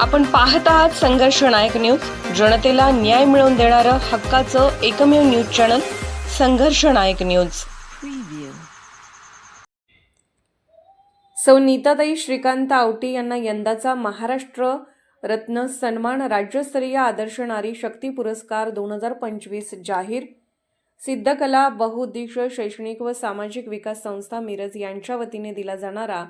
आपण पाहत आहात संघर्ष नायक न्यूज. जनतेला न्याय मिळवून देणारं हक्काचं एकमेव न्यूज चॅनल संघर्ष नायक न्यूज. सौ नीताताई श्रीकांत आवटी यांना यंदाचा महाराष्ट्र रत्न सन्मान राज्यस्तरीय आदर्श नारी शक्ती पुरस्कार दोन हजार पंचवीस जाहीर. सिद्धकला बहुउद्देश शैक्षणिक व सामाजिक विकास संस्था मिरज यांच्या वतीने दिला जाणारा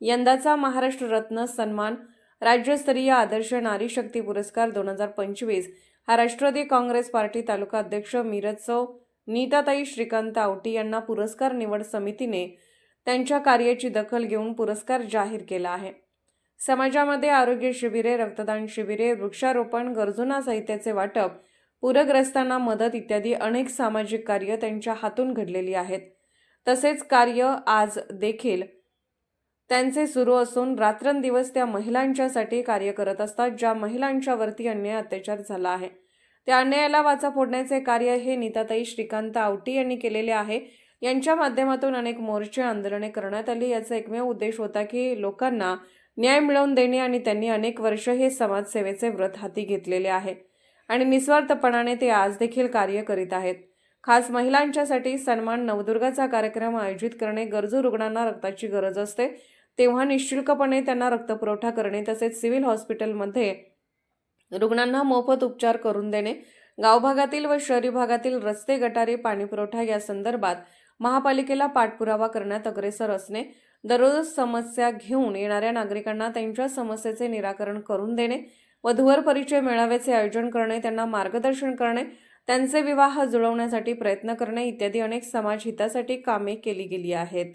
यंदाचा महाराष्ट्र रत्न सन्मान राज्यस्तरीय आदर्श नारी शक्ती पुरस्कार दोन हजार पंचवीस. हा राष्ट्रवादी काँग्रेस पार्टी तालुका अध्यक्ष मिरजसौ नीताताई श्रीकांत आवटी यांना पुरस्कार निवड समितीने त्यांच्या कार्याची दखल घेऊन पुरस्कार जाहीर केला आहे. समाजामध्ये आरोग्य शिबिरे रक्तदान शिबिरे वृक्षारोपण गरजूंना साहित्याचे वाटप पूरग्रस्तांना मदत इत्यादी अनेक सामाजिक कार्य त्यांच्या हातून घडलेली आहेत. तसेच कार्य आज देखील त्यांचे सुरू असून रात्रंदिवस त्या महिलांच्यासाठी कार्य करत असतात ज्या महिलांच्यावरती अन्याय अत्याचार झाला आहे. त्या अन्यायाला वाचा फोडण्याचे कार्य हे नीताताई श्रीकांत आवटी यांनी केलेले आहे. यांच्या माध्यमातून अनेक मोर्चे आंदोलने करण्यात आली. याचा एकमेव उद्देश होता की लोकांना न्याय मिळवून देणे आणि त्यांनी अनेक वर्ष हे समाजसेवेचे व्रत हाती घेतलेले आहे. आणि निस्वार्थपणाने ते आज देखील कार्य करीत आहेत. खास महिलांच्यासाठी सन्मान नवदुर्गाचा कार्यक्रम आयोजित करणे गरजू रुग्णांना रक्ताची गरज असते. तेव्हा निशुल्कपणे त्यांना रक्तपुरवठा करणे तसेच सिव्हिल हॉस्पिटलमध्ये रुग्णांना मोफत उपचार करून देणे. गावभागातील व शहरी भागातील रस्ते गटारे पाणीपुरवठा या संदर्भात महापालिकेला पाठपुरावा करण्यात अग्रेसर असणे. दररोज समस्या घेऊन येणाऱ्या नागरिकांना त्यांच्या समस्येचे निराकरण करून देणे वधूवर परिचय मेळाव्याचे आयोजन करणे त्यांना मार्गदर्शन करणे त्यांचे विवाह जुळवण्यासाठी प्रयत्न करणे इत्यादी अनेक समाज हितासाठी कामे केली गेली आहेत.